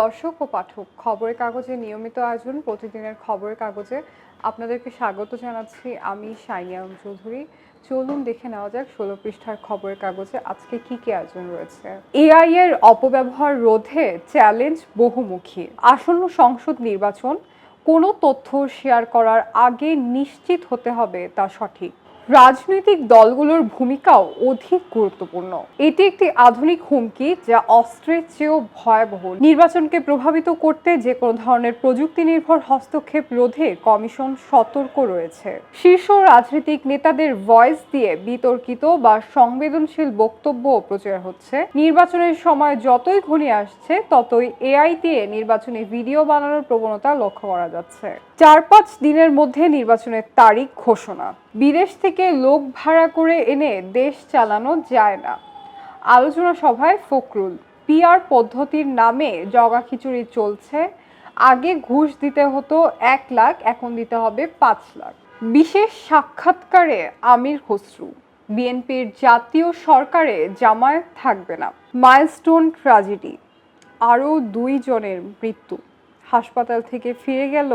দর্শক ও পাঠক, খবরের কাগজে নিয়মিত আয়োজন, প্রতিদিনের খবরের কাগজে আপনাদেরকে স্বাগত জানাচ্ছি আমি সাইনিয়াম চৌধুরী। চলুন দেখে নেওয়া যাক ষোলো পৃষ্ঠার খবরের কাগজে আজকে কি কি আয়োজন রয়েছে। এআই এর অপব্যবহার রোধে চ্যালেঞ্জ বহুমুখী। আসন্ন সংসদ নির্বাচন, কোনো তথ্য শেয়ার করার আগে নিশ্চিত হতে হবে তা সঠিক। রাজনৈতিক দলগুলোর ভূমিকাও অধিক গুরুত্বপূর্ণ। এটি একটি আধুনিক হুমকি যা অস্ত্রের চেয়েও ভয়াবহ। নির্বাচনকে প্রভাবিত করতে যে কোনো ধরনের প্রযুক্তি নির্ভর হস্তক্ষেপ রোধে কমিশন সতর্ক রয়েছে। শীর্ষ রাজনৈতিক নেতাদের ভয়েস দিয়ে বিতর্কিত বা সংবেদনশীল বক্তব্য প্রচার হচ্ছে। নির্বাচনের সময় যতই ঘনিয়ে আসছে, ততই এআই দিয়ে নির্বাচনী ভিডিও বানানোর প্রবণতা লক্ষ্য করা যাচ্ছে। চার পাঁচ দিনের মধ্যে নির্বাচনের তারিখ ঘোষণা। বিদেশ থেকে লোক ভাড়া করে এনে দেশ চালানো যায় না। আলোচনা সভায় ফখরুল। পিআর পদ্ধতির নামে জগা খিচুড়ি চলছে। আগে ঘুষ দিতে হতো এক লাখ, এখন দিতে হবে পাঁচ লাখ। বিশেষ সাক্ষাৎকারে আমির খসরু। বিএনপির জাতীয় সরকারে জামায়াত থাকবে না। Milestone tragedy. আরও দুই জনের মৃত্যু। হাসপাতাল থেকে ফিরে গেল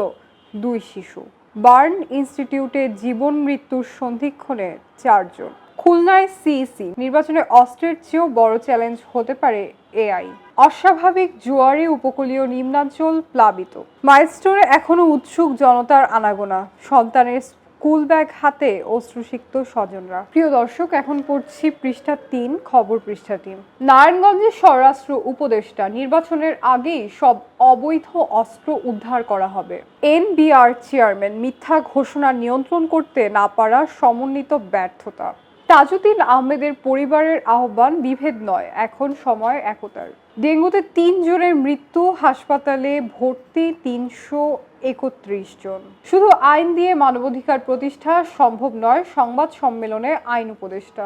দুই শিশু। বার্ন ইনস্টিটিউটে জীবন মৃত্যুর সন্ধিক্ষণে চারজন। খুলনায় সিইসি নির্বাচনে অস্ত্রের চেয়েও বড় চ্যালেঞ্জ হতে পারে এআই অস্বাভাবিক জোয়ারে উপকূলীয় নিম্নাঞ্চল প্লাবিত। মাইলস্টোনে এখনও উৎসুক জনতার আনাগোনা। সন্তানের স্কুল ব্যাগ হাতে অশ্রুসিক্ত স্বজনরা। প্রিয় দর্শক, এখন পড়ছি পৃষ্ঠা তিন, খবর পৃষ্ঠা তিন। নারায়ণগঞ্জের স্বরাষ্ট্র উপদেষ্টা, নির্বাচনের আগেই সব অবৈধ অস্ত্র উদ্ধার করা হবে। এনবিআর চেয়ারম্যান মিথ্যা ঘোষণা নিয়ন্ত্রণ করতে না পারা সমন্বিত ব্যর্থতা। তাজউদ্দিন আহমেদের পরিবারের আহ্বান বিভেদ নয়, এখন সময় একতার। ডেঙ্গুতে তিন জনের মৃত্যু, হাসপাতালে ভর্তি তিনশো একত্রিশ জন। শুধু আইন দিয়ে মানবাধিকার প্রতিষ্ঠা সম্ভব নয়, সংবাদ সম্মেলনে আইন উপদেষ্টা।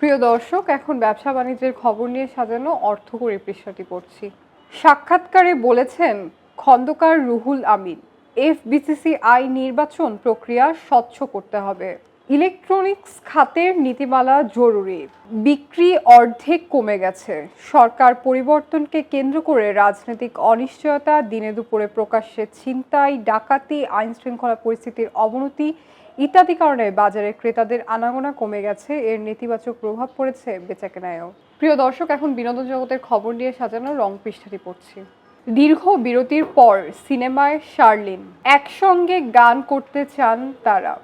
প্রিয় দর্শক, এখন ব্যবসা বাণিজ্যের খবর নিয়ে সাজানো অর্থকরী পৃষ্ঠাটি পড়ছি। সাক্ষাৎকারে বলেছেন, খন্দকার রুহুল আমিন এফবিসিসিআই নির্বাচন প্রক্রিয়া স্বচ্ছ করতে হবে। ইলেকট্রনিক্স খাতের নীতিমালা জরুরি। বিক্রি অর্ধেক কমে গেছে। সরকার পরিবর্তনকে কেন্দ্র করে রাজনৈতিক অনিশ্চয়তা দিনে দুপুরে প্রকাশ্যে ছিনতাই, ডাকাতি আইন শৃঙ্খলা পরিস্থিতির অবনতি ইত্যাদি কারণে বাজারে ক্রেতাদের আনাগোনা কমে গেছে। এর নেতিবাচক প্রভাব পড়েছে বেচাকেনায়ও। প্রিয় দর্শক, এখন বিনোদন জগতের খবর নিয়ে সাজানো রং পৃষ্ঠাটি পড়ছি। দীর্ঘ বিরতির পর সিনেমায় শার্লিন। একসঙ্গে গান করতে চান তারা।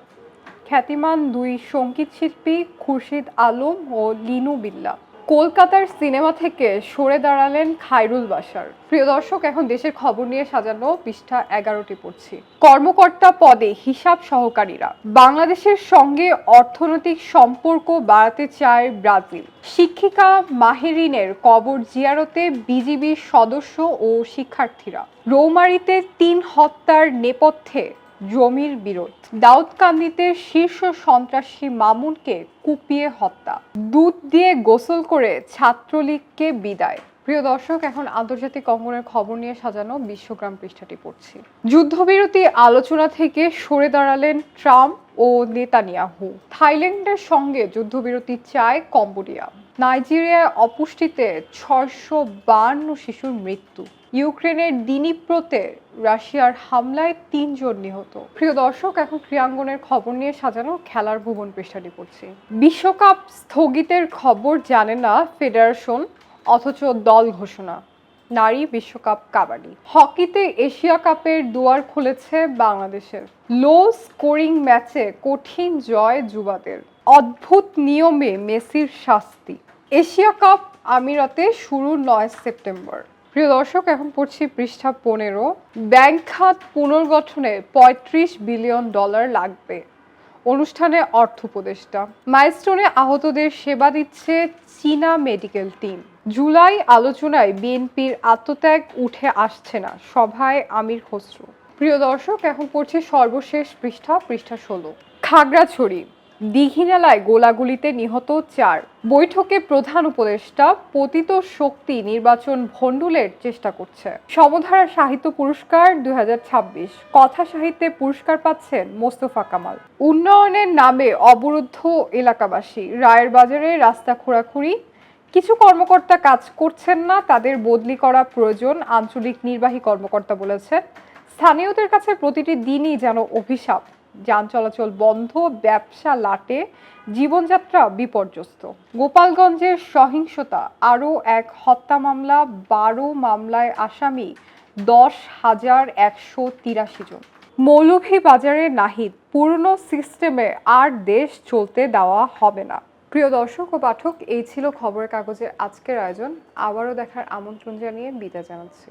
খ্যাতিমান দুই সংগীত শিল্পী খুরশিদ আলম ও লিনু বিল্লা। কলকাতার সিনেমা থেকে সরে দাঁড়ালেন খায়রুল বাসার প্রিয় দর্শক, এখন দেশের খবর নিয়ে সাজানো পৃষ্ঠা এগারোটি পড়ছি। কর্মকর্তা পদে হিসাব সহকারীরা। বাংলাদেশের সঙ্গে অর্থনৈতিক সম্পর্ক বাড়াতে চায় ব্রাজিল। শিক্ষিকা মাহেরিনের কবর জিয়ারতে বিজিবির সদস্য ও শিক্ষার্থীরা। রৌমারিতে তিন হত্যার নেপথ্যে জমির বিরোধ। দাউদকান্দিতে শীর্ষ সন্ত্রাসী মামুনকে কুপিয়ে হত্যা। দুধ দিয়ে গোসল করে ছাত্রলীগকে বিদায়। প্রিয় দর্শক, এখন আন্তর্জাতিক অঙ্গনের খবর নিয়ে সাজানো বিশ্বগ্রাম পৃষ্ঠাটি পড়ছি। যুদ্ধবিরতি আলোচনা থেকে সরে দাঁড়ালেন ট্রাম্প ও নেতানিয়াহু। থাইল্যান্ডের সঙ্গে যুদ্ধবিরতি চায় কম্বোডিয়া। নাইজেরিয়ায় অপুষ্টিতে ছয়শো বান্ন শিশুর মৃত্যু। ইউক্রেনের দিনিপ্রতে রাশিয়ার হামলায় তিনজন নিহত। প্রিয় দর্শক, এখন ক্রীড়াঙ্গনের খবর নিয়ে সাজানো খেলার ভুবন পৃষ্ঠাটি পড়ছি। বিশ্বকাপ স্থগিতের খবর জানে না ফেডারেশন, অথচ দল ঘোষণা। নারী বিশ্বকাপ কাবাডি। হকিতে এশিয়া কাপের দুয়ার খুলেছে বাংলাদেশের। লো স্কোরিং ম্যাচে কঠিন জয় যুবাদের। অদ্ভুত নিয়মে মেসির শাস্তি। এশিয়া কাপ আমিরাতে শুরু নয় সেপ্টেম্বর। প্রিয় দর্শক, এখন পড়ছি পৃষ্ঠা পনেরো। ব্যাংক খাত পুনর্গঠনে পঁয়ত্রিশ বিলিয়ন ডলার লাগবে। অনুষ্ঠানে অর্থ উপদেষ্টা। মাইলস্টোনে আহতদের সেবা দিচ্ছে চীনা মেডিকেল টিম। জুলাই আলোচনায় বিএনপির আত্মত্যাগ উঠে আসছে না সভায় আমির খসরু। প্রিয় দর্শক, এখন পড়ছে সর্বশেষ পৃষ্ঠা পৃষ্ঠা ষোলো। খাগড়াছড়ি। দীঘিনালায় গোলাগুলিতে নিহত চার। বৈঠকে প্রধান উপদেষ্টা পতিত শক্তি নির্বাচন ভণ্ডুলের চেষ্টা করছে। সমধারা সাহিত্য পুরস্কার দুই কথা সাহিত্যে পুরস্কার পাচ্ছেন মোস্তফা কামাল। উন্নয়নের নামে অবরুদ্ধ এলাকাবাসী। রায়ের বাজারে রাস্তা খোঁড়াখুড়ি। কিছু কর্মকর্তা কাজ করছেন না, তাদের বদলি করা প্রয়োজন, আঞ্চলিক নির্বাহী কর্মকর্তা বলেছেন। স্থানীয়দের কাছে প্রতিটি দিনই যেন অভিশাপ। যান চলাচল বন্ধ, ব্যবসা লাটে, জীবনযাত্রা বিপর্যস্ত। গোপালগঞ্জের সহিংসতা, আরও এক হত্যা মামলা, বারো মামলায় আসামি, দশ হাজার একশো তিরাশি জন। মৌলভীবাজারের নাহিদ, পুরনো সিস্টেমে আর দেশ চলতে দেওয়া হবে না। প্রিয় দর্শক ও পাঠক, এই ছিল খবরের কাগজের আজকের আয়োজন। আবারও দেখার আমন্ত্রণ জানিয়ে বিদায় জানাচ্ছি।